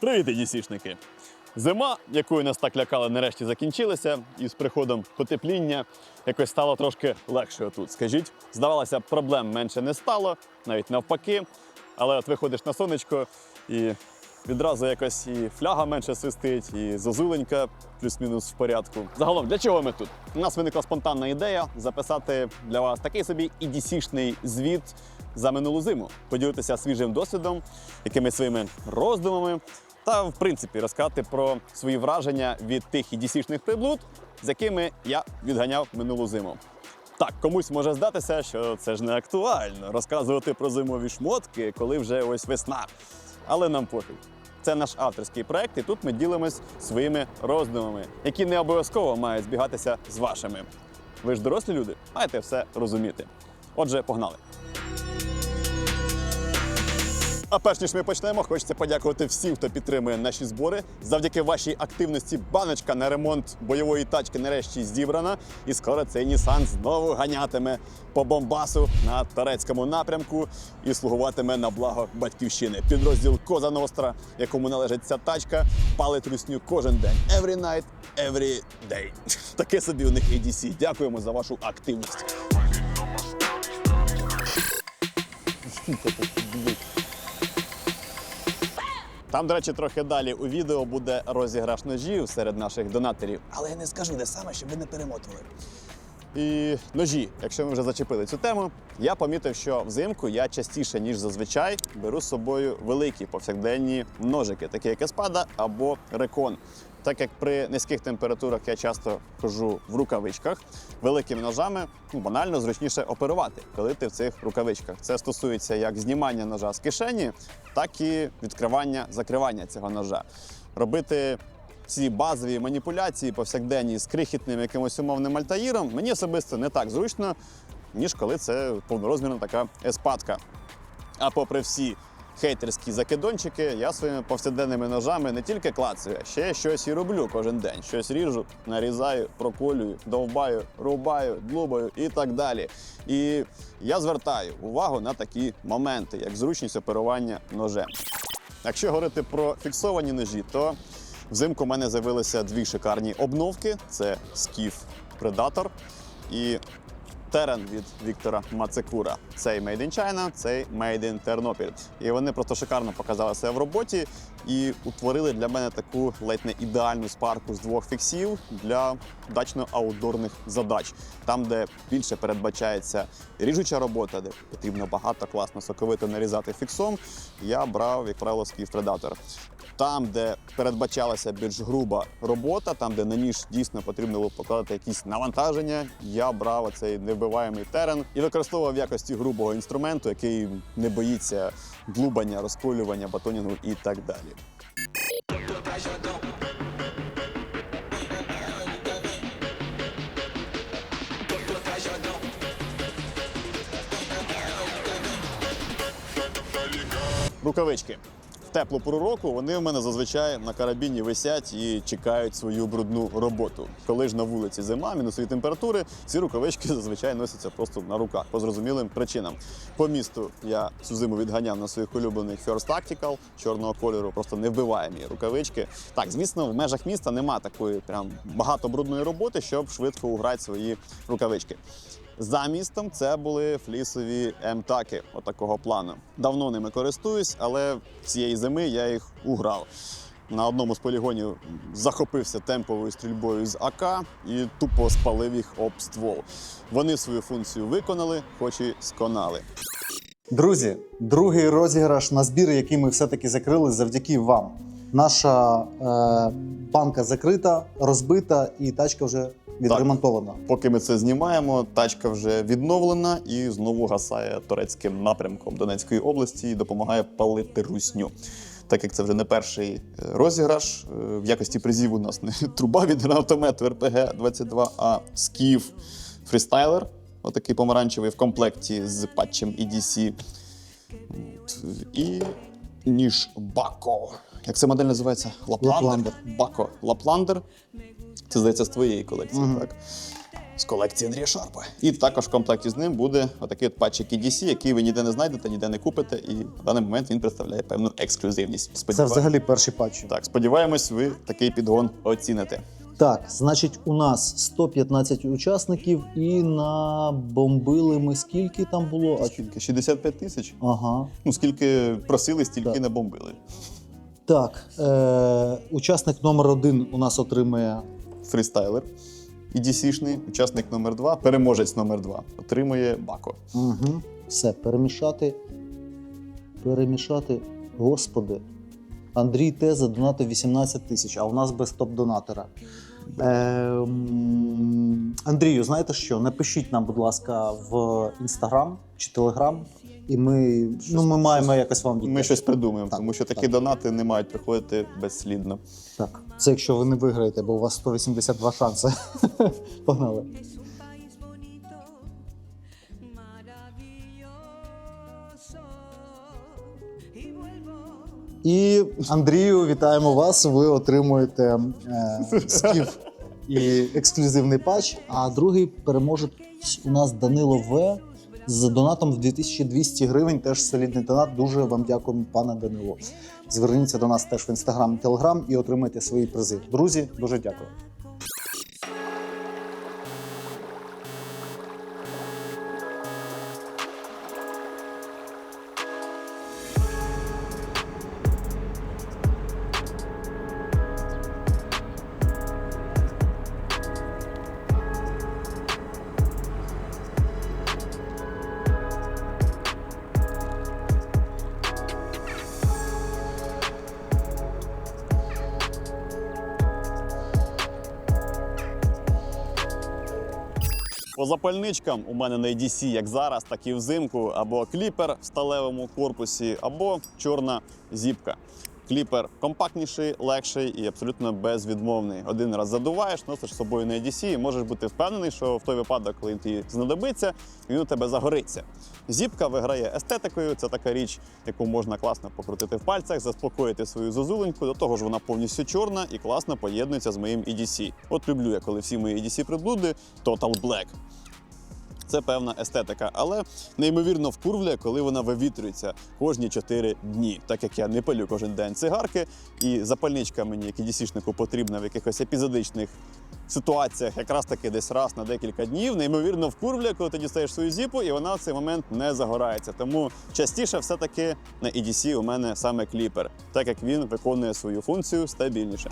Привіт, дісішники! Зима, якою нас так лякали, нарешті закінчилася, і з приходом потепління якось стало трошки легше тут. Скажіть, здавалося, проблем менше не стало, навіть навпаки. Але от виходиш на сонечко і відразу якось і фляга менше свистить, і зозуленька плюс-мінус в порядку. Загалом, для чого ми тут? У нас виникла спонтанна ідея записати для вас такий собі ідісішний звіт за минулу зиму, поділитися свіжим досвідом, якимись своїми роздумами, та в принципі розказати про свої враження від тих ідісішних приблуд, з якими я відганяв минулу зиму. Так, комусь може здатися, що це ж не актуально розказувати про зимові шмотки, коли вже ось весна. Але нам пофіг. Це наш авторський проект, і тут ми ділимось своїми роздумами, які не обов'язково мають збігатися з вашими. Ви ж дорослі люди, маєте все розуміти. Отже, погнали. А перш ніж ми почнемо, хочеться подякувати всім, хто підтримує наші збори. Завдяки вашій активності баночка на ремонт бойової тачки нарешті зібрана. І скоро цей Нісан знову ганятиме по Бомбасу на турецькому напрямку і слугуватиме на благо батьківщини. Підрозділ Коза Ностра, якому належить ця тачка, палить русню кожен день. Every night, every day. Таке собі у них ADC. Дякуємо за вашу активність. Там, до речі, трохи далі у відео буде розіграш ножів серед наших донаторів. Але я не скажу, де саме, щоб ви не перемотували. І ножі, якщо ми вже зачепили цю тему, я помітив, що взимку я частіше, ніж зазвичай, беру з собою великі повсякденні ножики, такі як еспада або рекон. Так як при низьких температурах я часто хожу в рукавичках, великими ножами ну, банально зручніше оперувати, коли ти в цих рукавичках. Це стосується як знімання ножа з кишені, так і відкривання, закривання цього ножа. Робити ці базові маніпуляції повсякденні з крихітним якимось умовним альтаїром мені особисто не так зручно, ніж коли це повнорозмірна така еспадка. А попри всі хейтерські закидончики, я своїми повсякденними ножами не тільки клацаю, а ще щось і роблю кожен день. Щось ріжу, нарізаю, проколюю, довбаю, рубаю, длубаю і так далі. І я звертаю увагу на такі моменти, як зручність оперування ножем. Якщо говорити про фіксовані ножі, то взимку в мене з'явилися дві шикарні обновки: це Скіф Predator і Терен від Віктора Мацекура. Цей Made in China, цей Made in Тернопіль. І вони просто шикарно показали себе в роботі і утворили для мене таку ледь не ідеальну спарку з двох фіксів для дачно-аутдорних задач. Там, де більше передбачається ріжуча робота, де потрібно багато класно соковито нарізати фіксом, я брав, як правило, Скіф Там, де передбачалася більш груба робота, там, де на ніж дійсно потрібно було покладати якісь навантаження, я брав цей невбиваємий терен і використовував в якості грубого інструменту, який не боїться длубання, розколювання, батонінгу і так далі. Рукавички. В теплу пору року вони в мене зазвичай на карабіні висять і чекають свою брудну роботу. Коли ж на вулиці зима, мінусові температури, ці рукавички зазвичай носяться просто на руках по зрозумілим причинам. По місту я цю зиму відганяв на своїх улюблених First Tactical чорного кольору, просто не вбиває невбиваємі рукавички. Так, звісно, в межах міста нема такої прям багато брудної роботи, щоб швидко уграти свої рукавички. За містом це були флісові МТАКи отакого плану. Давно ними користуюсь, але цієї зими я їх уграв. На одному з полігонів захопився темповою стрільбою з АК і тупо спалив їх об ствол. Вони свою функцію виконали, хоч і сконали. Друзі, другий розіграш на збір, який ми все-таки закрили завдяки вам. Наша е, банка закрита, розбита, і тачка вже відремонтована. Поки ми це знімаємо, тачка вже відновлена і знову гасає турецьким напрямком Донецької області і допомагає палити русню. Так як це вже не перший е, розіграш, е, в якості призів у нас не труба від гранатомету РПГ-22, а скіф фрістайлер, отакий помаранчевий в комплекті з патчем EDC. І ніж Бако. Як це модель називається? Лапландер. Лапландер. Бако Лапландер. Це здається з твоєї колекції, Мгм. так? з колекції Андрія Шарпа. І також в комплекті з ним буде отакий от патчик EDC, який ви ніде не знайдете, ніде не купите. І в даний момент він представляє певну ексклюзивність. Це взагалі перші патчі. Так, сподіваємось, ви такий підгон оціните. Так, значить, у нас 115 учасників, і набомбили ми скільки там було? А Скільки? 65 тисяч? Ага. Ну, скільки просили, стільки Так. не бомбили. Так, е- учасник номер один у нас отримує Фрістайлер. EDC-шний, учасник номер 2 переможець номер 2 отримує Бако. Угу. Все, перемішати. Перемішати. Господи. Андрій Теза донатив 18 тисяч, а у нас без топ-донатора. Ем, Андрію, знаєте що? Напишіть нам, будь ласка, в інстаграм чи телеграм, і ми, ну, ми маємо якось вам Ми щось придумаємо, Так, тому що такі так. донати не мають приходити безслідно. Так, це якщо ви не виграєте, бо у вас 182 шанси. Погнали. І Андрію, вітаємо вас. Ви отримуєте е, скіф і ексклюзивний патч. А другий переможець у нас Данило В з донатом в 2200 гривень. Теж солідний донат. Дуже вам дякуємо, пане Данило. Зверніться до нас теж в інстаграм телеграм і отримайте свої призи. Друзі, дуже дякую. Запальничкам у мене на EDC як зараз, так і взимку, або кліпер в сталевому корпусі, або чорна зіпка. Кліпер компактніший, легший і абсолютно безвідмовний. Один раз задуваєш, носиш з собою на EDC і можеш бути впевнений, що в той випадок, коли тобі знадобиться, він у тебе загориться. Зіпка виграє естетикою. Це така річ, яку можна класно покрутити в пальцях, заспокоїти свою зозуленьку. До того ж, вона повністю чорна і класно поєднується з моїм EDC. От люблю я, коли всі мої EDC приблуди Total Black. Це певна естетика, але неймовірно вкурвлює, коли вона вивітрюється кожні 4 дні. Так як я не палю кожен день цигарки, і запальничка мені, як дісішнику, потрібна в якихось епізодичних ситуаціях, якраз таки десь раз на декілька днів. Неймовірно вкурвлює, коли ти дістаєш свою зіпу, і вона в цей момент не загорається. Тому частіше все-таки на EDC у мене саме кліпер, так як він виконує свою функцію стабільніше.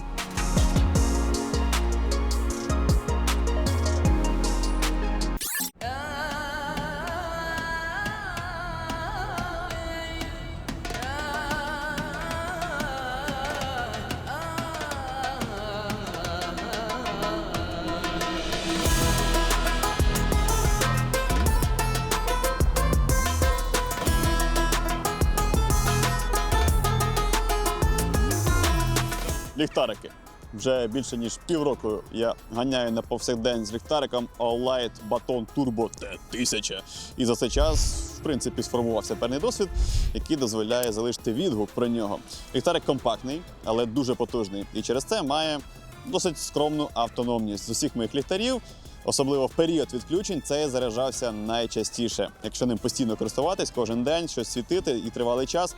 Ліхтарики. Вже більше ніж півроку я ганяю на повсякдень з ліхтариком All-Light Baton Turbo T1000. І за цей час, в принципі, сформувався певний досвід, який дозволяє залишити відгук про нього. Ліхтарик компактний, але дуже потужний. І через це має досить скромну автономність з усіх моїх ліхтарів. Особливо в період відключень цей заряджався найчастіше. Якщо ним постійно користуватись кожен день, щось світити і тривалий час,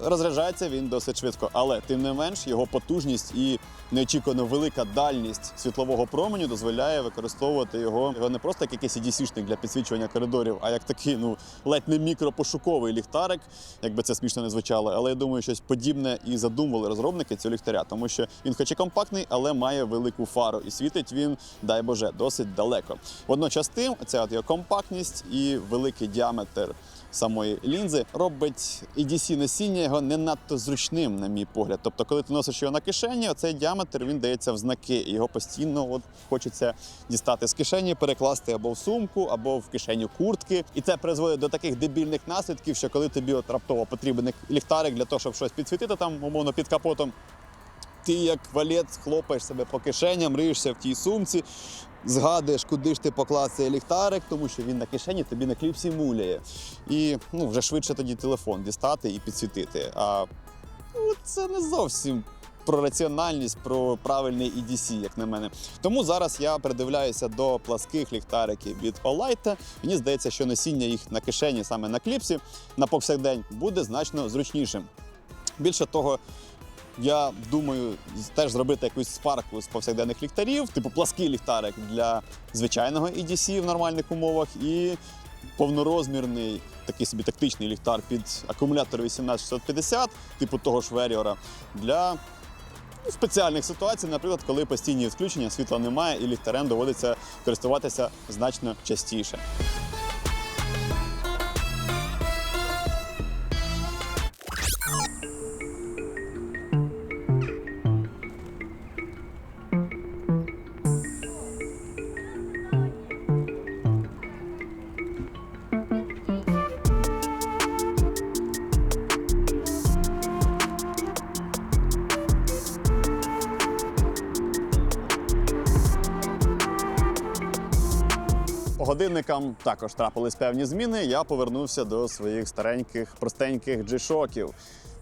розряджається він досить швидко, але тим не менш його потужність і неочікувано велика дальність світлового променю дозволяє використовувати його, його не просто як якийсь EDC-шник для підсвічування коридорів, а як такий ну ледь не мікропошуковий ліхтарик, якби це смішно не звучало. Але я думаю, щось подібне і задумували розробники цього ліхтаря, тому що він, хоч і компактний, але має велику фару, і світить він, дай Боже, досить далеко. Водночас тим, ця от його компактність і великий діаметр самої лінзи робить EDC носіння його не надто зручним, на мій погляд. Тобто, коли ти носиш його на кишені, оцей діаметр він дається в знаки, і його постійно от хочеться дістати з кишені, перекласти або в сумку, або в кишеню куртки. І це призводить до таких дебільних наслідків, що коли тобі от раптово потрібен ліхтарик для того, щоб щось підсвітити там, умовно під капотом. Ти як валет хлопаєш себе по кишеням, риєшся в тій сумці, згадуєш, куди ж ти поклав цей ліхтарик, тому що він на кишені тобі на кліпсі муляє. І ну, вже швидше тоді телефон дістати і підсвітити. А ну, це не зовсім про раціональність, про правильний EDC, як на мене. Тому зараз я придивляюся до пласких ліхтариків від Olight. Мені здається, що носіння їх на кишені саме на кліпсі на повсякдень буде значно зручнішим. Більше того, я думаю теж зробити якусь спарку з повсякденних ліхтарів, типу плаский ліхтарик для звичайного EDC в нормальних умовах і повнорозмірний такий собі тактичний ліхтар під акумулятор 18650, типу того ж Веріора, для ну, спеціальних ситуацій, наприклад, коли постійні відключення, світла немає і ліхтарем доводиться користуватися значно частіше. Годинникам також трапились певні зміни. Я повернувся до своїх стареньких, простеньких G-Shockів.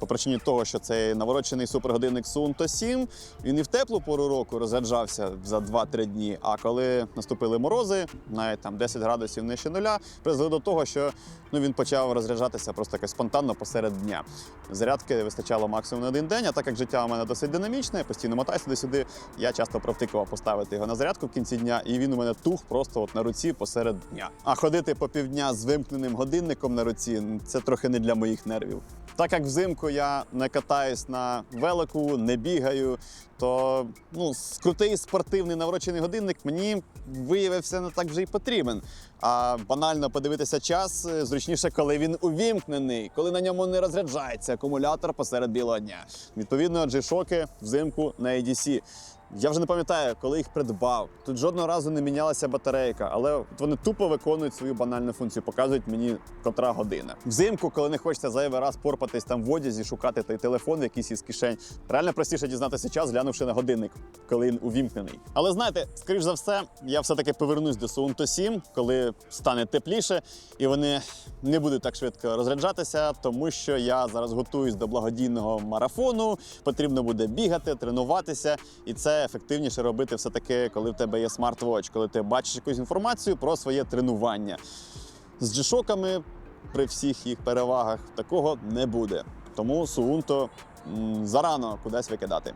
По причині того, що цей наворочений супергодинник Suunto 7, він і в теплу пору року розряджався за 2-3 дні. А коли наступили морози, навіть там 10 градусів нижче нуля, призвели до того, що ну, він почав розряджатися просто якось спонтанно посеред дня. Зарядки вистачало максимум на один день, а так як життя у мене досить динамічне, постійно мотаюся сюди-сюди, я часто провтикував поставити його на зарядку в кінці дня, і він у мене тух просто от на руці посеред дня. А ходити по півдня з вимкненим годинником на руці це трохи не для моїх нервів. Так як взимку я не катаюсь на велику, не бігаю, то ну, крутий спортивний наврочений годинник мені виявився не так вже й потрібен. А банально подивитися час е, зручніше, коли він увімкнений, коли на ньому не розряджається акумулятор посеред білого дня. Відповідно, G-Shock взимку на ADC. Я вже не пам'ятаю, коли їх придбав. Тут жодного разу не мінялася батарейка, але вони тупо виконують свою банальну функцію, показують мені котра година. Взимку, коли не хочеться зайвий раз порпатись там в одязі, шукати той телефон якийсь із кишень. Реально простіше дізнатися час, глянувши на годинник, коли він увімкнений. Але знаєте, скоріш за все, я все-таки повернусь до Suunto 7, коли стане тепліше, і вони не будуть так швидко розряджатися, тому що я зараз готуюсь до благодійного марафону. Потрібно буде бігати, тренуватися, і це ефективніше робити все-таки, коли в тебе є смарт-вотч, коли ти бачиш якусь інформацію про своє тренування. З джишоками при всіх їх перевагах такого не буде. Тому Суунто зарано кудись викидати.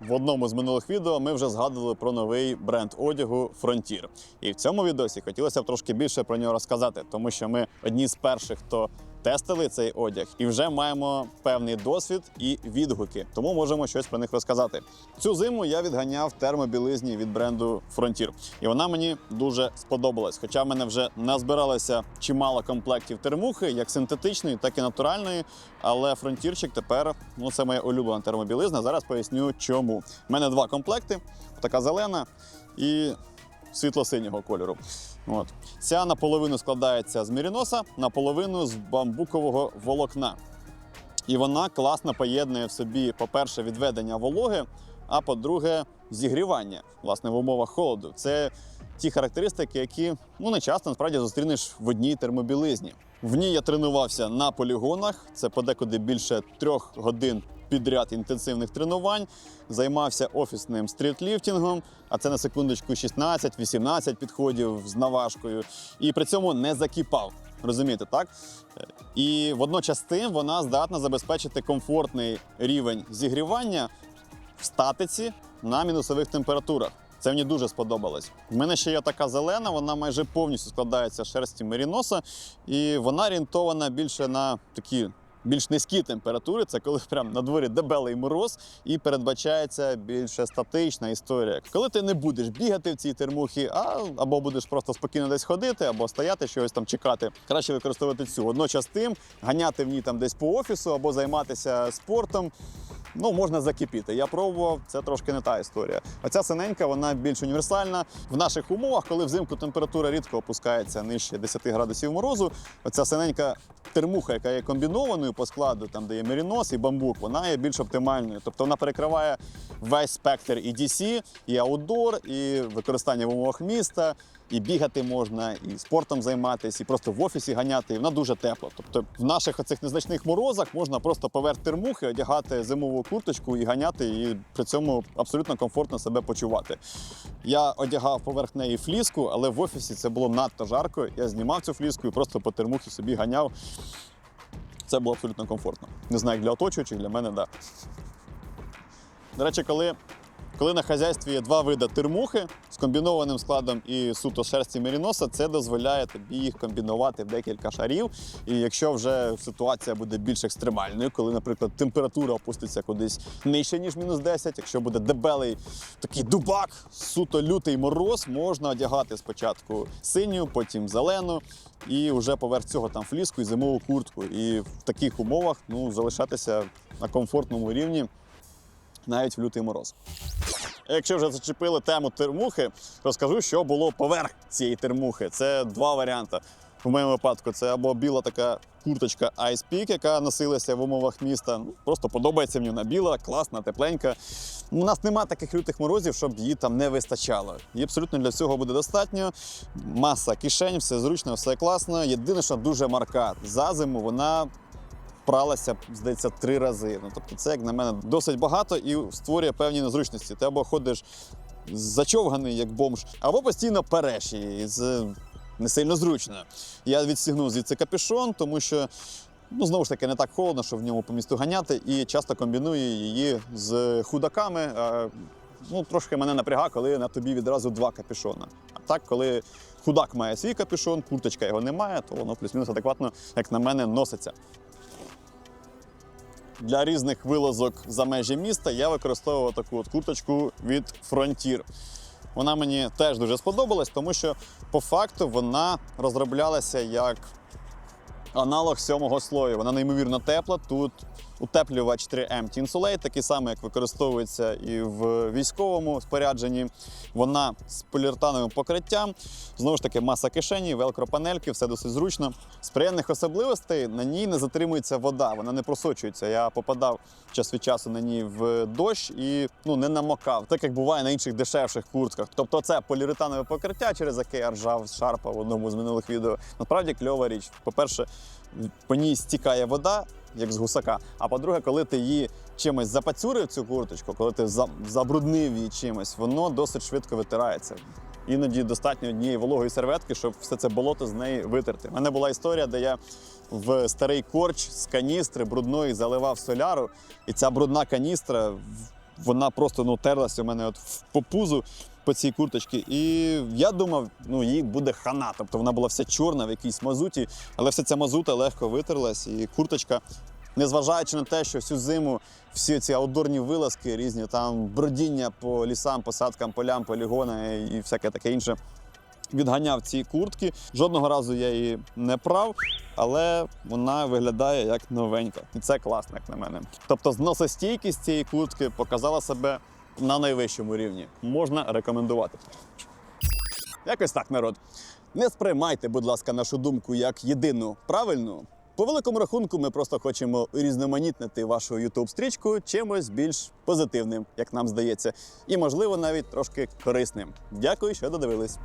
В одному з минулих відео ми вже згадували про новий бренд одягу Frontier. І в цьому відосі хотілося б трошки більше про нього розказати, тому що ми одні з перших, хто тестили цей одяг, і вже маємо певний досвід і відгуки, тому можемо щось про них розказати. Цю зиму я відганяв термобілизні від бренду Frontier, і вона мені дуже сподобалась. Хоча в мене вже назбиралося чимало комплектів термухи, як синтетичної, так і натуральної. Але фронтірчик тепер ну це моя улюблена термобілизна. Зараз поясню, чому. У мене два комплекти: така зелена і світло-синього кольору. От. Ця наполовину складається з міріноса, наполовину з бамбукового волокна. І вона класно поєднує в собі, по-перше, відведення вологи, а по-друге, зігрівання власне в умовах холоду. Це ті характеристики, які ну не часто насправді зустрінеш в одній термобілизні. В ній я тренувався на полігонах. Це подекуди більше трьох годин підряд інтенсивних тренувань. Займався офісним стрітліфтингом, а це на секундочку 16-18 підходів з наважкою. І при цьому не закіпав. Розумієте, так? І водночас тим вона здатна забезпечити комфортний рівень зігрівання в статиці на мінусових температурах. Це мені дуже сподобалось. У мене ще є така зелена, вона майже повністю складається з шерсті меріноса, і вона орієнтована більше на такі більш низькі температури. Це коли прям на дворі дебелий мороз, і передбачається більше статична історія. Коли ти не будеш бігати в цій термухі, а або будеш просто спокійно десь ходити, або стояти, щось там чекати. Краще використовувати цю. Водночас тим ганяти в ній там десь по офісу або займатися спортом. Ну, можна закипіти. Я пробував, це трошки не та історія. Оця синенька, вона більш універсальна. В наших умовах, коли взимку температура рідко опускається нижче 10 градусів морозу, оця синенька термуха, яка є комбінованою по складу, там де є мерінос і бамбук, вона є більш оптимальною. Тобто вона перекриває весь спектр і DC, і аутдор, і використання в умовах міста, і бігати можна, і спортом займатися, і просто в офісі ганяти. І вона дуже тепла. Тобто в наших оцих незначних морозах можна просто поверх термухи одягати зимову зимову курточку і ганяти, і при цьому абсолютно комфортно себе почувати. Я одягав поверх неї фліску, але в офісі це було надто жарко. Я знімав цю фліску і просто по термухі собі ганяв. Це було абсолютно комфортно. Не знаю, як для оточуючих, для мене так. Да. До речі, коли, коли на хазяйстві є два види термухи з комбінованим складом і суто шерсті меріноса, це дозволяє тобі їх комбінувати в декілька шарів. І якщо вже ситуація буде більш екстремальною, коли, наприклад, температура опуститься кудись нижче, ніж мінус 10, якщо буде дебелий такий дубак, суто лютий мороз, можна одягати спочатку синю, потім зелену, і вже поверх цього там фліску і зимову куртку. І в таких умовах ну, залишатися на комфортному рівні навіть в лютий мороз. Якщо вже зачепили тему термухи, розкажу, що було поверх цієї термухи. Це два варіанти. В моєму випадку це або біла така курточка Ice Peak, яка носилася в умовах міста. Ну, Просто подобається мені вона біла, класна, тепленька. У нас немає таких лютих морозів, щоб її там не вистачало. Її абсолютно для цього буде достатньо. Маса кишень, все зручно, все класно. Єдине, що дуже марка. За зиму вона пралася, здається, три рази. Ну, тобто, це, як на мене, досить багато і створює певні незручності. Ти або ходиш зачовганий, як бомж, або постійно переш її. Це не сильно зручно. Я відстігнув звідси капюшон, тому що. Ну, знову ж таки, не так холодно, щоб в ньому по місту ганяти, і часто комбіную її з худаками. Ну, трошки мене напряга, коли на тобі відразу два капюшона. А так, коли худак має свій капюшон, курточка його не має, то воно плюс-мінус адекватно, як на мене, носиться. Для різних вилазок за межі міста я використовував таку от курточку від Frontier. Вона мені теж дуже сподобалась, тому що по факту вона розроблялася як аналог сьомого слою. Вона неймовірно тепла. Тут утеплювач 3M Tinsulate, такий самий, як використовується і в військовому спорядженні. Вона з поліуретановим покриттям. Знову ж таки, маса кишені, велкропанельки, все досить зручно. З приємних особливостей на ній не затримується вода, вона не просочується. Я попадав час від часу на ній в дощ і ну, не намокав, так як буває на інших дешевших куртках. Тобто це поліуретанове покриття, через яке я ржав шарпа в одному з минулих відео. Насправді кльова річ. По-перше, по ній стікає вода, як з гусака. А по-друге, коли ти її чимось запацюрив цю курточку, коли ти забруднив її чимось, воно досить швидко витирається. Іноді достатньо однієї вологої серветки, щоб все це болото з неї витерти. У мене була історія, де я в старий корч з каністри брудної заливав соляру, і ця брудна каністра вона просто ну, терлася у мене от в попузу по цій курточці. І я думав, ну їй буде хана. Тобто вона була вся чорна в якійсь мазуті, але вся ця мазута легко витерлась, і курточка, незважаючи на те, що всю зиму всі ці аутдорні вилазки, різні там бродіння по лісам, посадкам, полям, полігони і всяке таке інше. Відганяв ці куртки. Жодного разу я її не прав, але вона виглядає як новенька. І це класно, як на мене. Тобто, зносостійкість цієї куртки показала себе на найвищому рівні. Можна рекомендувати. Якось так, народ. Не сприймайте, будь ласка, нашу думку як єдину правильну. По великому рахунку, ми просто хочемо різноманітнити вашу youtube стрічку чимось більш позитивним, як нам здається, і можливо навіть трошки корисним. Дякую, що додивились.